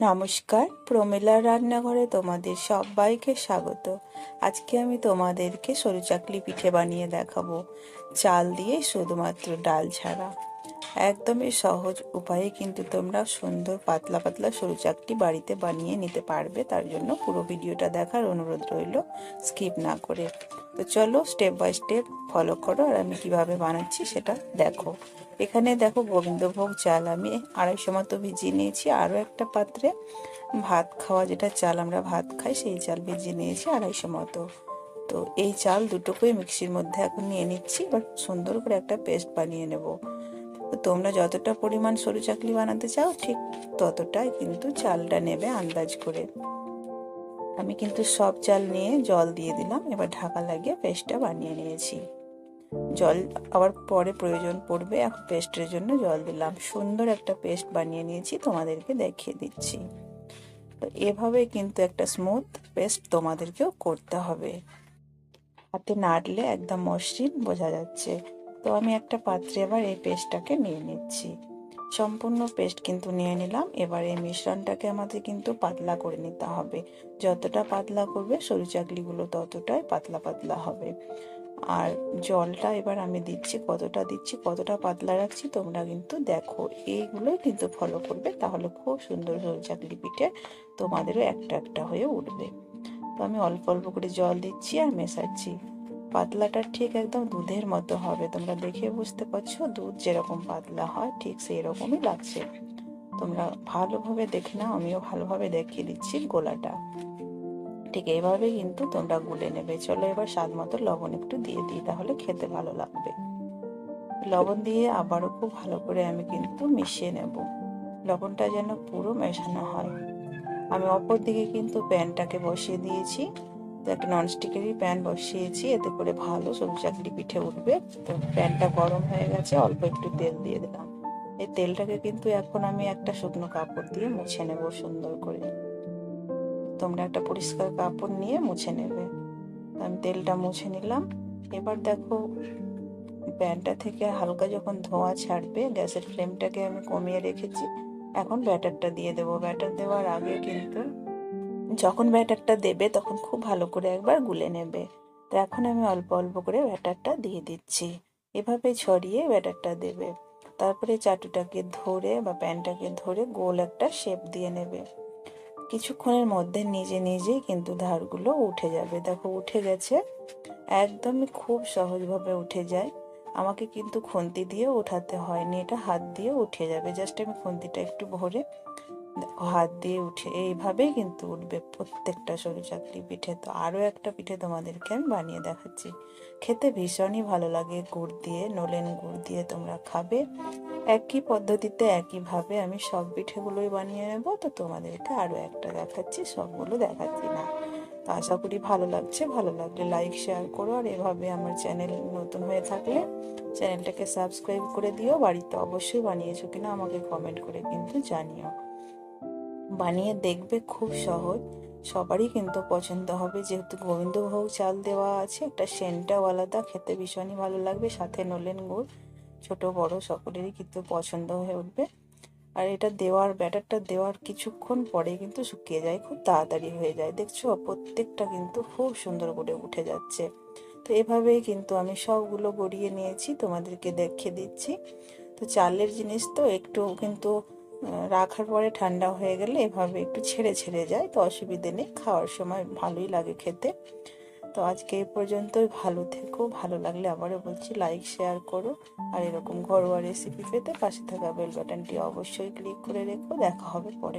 নমস্কার, প্রমিলার রান্নাঘরে তোমাদের সবাইকে স্বাগত। আজকে আমি তোমাদেরকে সরু চাকলি পিঠে বানিয়ে দেখাবো। চাল দিয়ে শুধুমাত্র ডাল ছাড়া। একদমই সহজ উপায়ে কিন্তু তোমরা সুন্দর পাতলা পাতলা সরু চাকটি বাড়িতে বানিয়ে নিতে পারবে। তার জন্য পুরো ভিডিওটা দেখার অনুরোধ রইল, স্কিপ না করে। তো চলো স্টেপ বাই স্টেপ ফলো করো আর আমি কীভাবে বানাচ্ছি সেটা দেখো। এখানে দেখো গোবিন্দভোগ চাল আমি আড়াইশো মতো ভিজিয়ে নিয়েছি। আরও একটা পাত্রে ভাত খাওয়া যেটা চাল আমরা ভাত খাই, সেই চাল ভিজিয়ে নিয়েছি আড়াইশো মতো। তো এই চাল দুটোকেই মিক্সির মধ্যে এখন নিয়ে নিচ্ছি, এবার সুন্দর করে একটা পেস্ট বানিয়ে নেব। তোমরা যতটা পরিমাণ সরু চাকলি বানাতে চাও, ঠিক ততটাই কিন্তু চালটা নেবে আন্দাজ করে। আমি কিন্তু সব চাল নিয়ে জল দিয়ে দিলাম, এবার ঢাকা লাগিয়ে পেস্টটা বানিয়ে নিয়েছি। জল আবার পরে প্রয়োজন পড়বে, এখন পেস্টের জন্য জল দিলাম। সুন্দর একটা পেস্ট বানিয়ে নিয়েছি, তোমাদেরকে দেখিয়ে দিচ্ছি। তো এভাবে কিন্তু একটা স্মুথ পেস্ট তোমাদেরকেও করতে হবে। হাতে নাড়লে একদম মসৃণ বোঝা যাচ্ছে। তো আমি একটা পাত্রে এবার এই পেস্টটাকে নিয়ে নিচ্ছি। সম্পূর্ণ পেস্ট কিন্তু নিয়ে নিলাম। এবার এই মিশ্রণটাকে আমাদের কিন্তু পাতলা করে নিতে হবে। যতটা পাতলা করবে, সরু চাকলিগুলো ততটাই পাতলা পাতলা হবে। আর জলটা এবার আমি দিচ্ছি, কতটা দিচ্ছি, কতটা পাতলা রাখছি, তোমরা কিন্তু দেখো। এইগুলোই কিন্তু ফলো করবে, তাহলে খুব সুন্দর সরু চাকলি পিঠে তোমাদেরও একটা একটা হয়ে উঠবে। তো আমি অল্প অল্প করে জল দিচ্ছি আর মেশাচ্ছি। পাতলাটা ঠিক একদম দুধের মতো হবে। তোমরা দেখে বুঝতে পারছ, দুধ যেরকম পাতলা হয়, ঠিক সেই রকমই লাগছে। তোমরা ভালোভাবে দেখে নাও, আমিও ভালোভাবে দেখিয়ে দিচ্ছি গোলাটা। ঠিক এইভাবে কিন্তু তোমরা গুলে নেবে। চলো এবার স্বাদ মতো লবণ একটু দিয়ে দিই, তাহলে খেতে ভালো লাগবে। লবণ দিয়ে আবারও খুব ভালো করে আমি কিন্তু মিশিয়ে নেব। লবণটা যেন পুরো মেশানো হয়। আমি অপর দিকে কিন্তু প্যানটাকে বসিয়ে দিয়েছি। তো একটা ননস্টিকেরই প্যান বসিয়েছি, এতে করে ভালো সবজি চাকরি পিঠে উঠবে। তো প্যানটা গরম হয়ে গেছে, অল্প একটু তেল দিয়ে দিলাম। এই তেলটাকে কিন্তু এখন আমি একটা শুকনো কাপড় দিয়ে মুছে নেব সুন্দর করে। তোমরা একটা পরিষ্কার কাপড় নিয়ে মুছে নেবে। আমি তেলটা মুছে নিলাম। এবার দেখো প্যানটা থেকে হালকা যখন ধোঁয়া ছাড়বে, গ্যাসের ফ্লেমটাকে আমি কমিয়ে রেখেছি। এখন ব্যাটারটা দিয়ে দেবো। ব্যাটার দেওয়ার আগে কিন্তু যখন ব্যাটারটা দেবে তখন খুব ভালো করে একবার গুলে নেবে। তো এখন আমি অল্প অল্প করে ব্যাটারটা দিয়ে দিচ্ছি। এভাবে ছড়িয়ে ব্যাটারটা দেবে। তারপরে চাটুটাকে ধরে বা প্যানটাকে ধরে গোল একটা শেপ দিয়ে নেবে। কিছুক্ষণের মধ্যে নিজে নিজেই কিন্তু ধারগুলো উঠে যাবে। দেখো, উঠে গেছে। একদমই খুব সহজভাবে উঠে যায়। আমাকে কিন্তু খুন্তি দিয়ে উঠাতে হয়নি। এটা হাত দিয়ে উঠে যাবে। জাস্ট আমি খুন্তিটা একটু ভরে হাত দিয়ে উঠে, এইভাবেই কিন্তু উঠবে প্রত্যেকটা সরু চাকরি পিঠে। তো আরও একটা পিঠে তোমাদেরকে আমি বানিয়ে দেখাচ্ছি। খেতে ভীষণই ভালো লাগে, গুড় দিয়ে, নলেন গুড় দিয়ে তোমরা খাবে। একই পদ্ধতিতে, একইভাবে আমি সব পিঠেগুলোই বানিয়ে নেব। তো তোমাদেরকে আরও একটা দেখাচ্ছি, সবগুলো দেখাচ্ছি না। তো আশা করি ভালো লাগছে। ভালো লাগলে লাইক, শেয়ার করো। আর এভাবে আমার চ্যানেল নতুন হয়ে থাকলে চ্যানেলটাকে সাবস্ক্রাইব করে দিও। বাড়িতে অবশ্যই বানিয়েছো কিনা আমাকে কমেন্ট করে কিন্তু জানিও। বানিয়ে দেখবে খুব সহজ। সবারই কিন্তু পছন্দ হবে। যেহেতু গোবিন্দভোগ চাল দেওয়া আছে, একটা সেন্টটাও আলাদা। খেতে ভীষণই ভালো লাগবে। সাথে নলেন গুড়। ছোট, বড় সকলেরই কিন্তু পছন্দ হয়ে উঠবে। আর এটা দেওয়ার, ব্যাটারটা দেওয়ার কিছুক্ষণ পরে কিন্তু শুকিয়ে যায়। খুব তাড়াতাড়ি হয়ে যায়। দেখছ? প্রত্যেকটা কিন্তু খুব সুন্দর করে উঠে যাচ্ছে। তো এভাবেই কিন্তু আমি সবগুলো গড়িয়ে নিয়েছি। তোমাদেরকে দেখে দিচ্ছি। তো চালের জিনিস তো একটু কিন্তু রাখার পরে ঠান্ডা হয়ে গেলে এভাবে একটু ছেড়ে ছেড়ে যায়। তো অসুবিধে নেই, খাওয়ার সময় ভালোই লাগে খেতে। তো আজকে এ পর্যন্তই, ভালো থেকো, ভালো লাগলে আবারও বলছি লাইক, শেয়ার করো। আর এরকম ঘরোয়া রেসিপি পেতে পাশে থাকা বেল বাটনটি অবশ্যই ক্লিক করে রেখো। দেখা হবে পরে।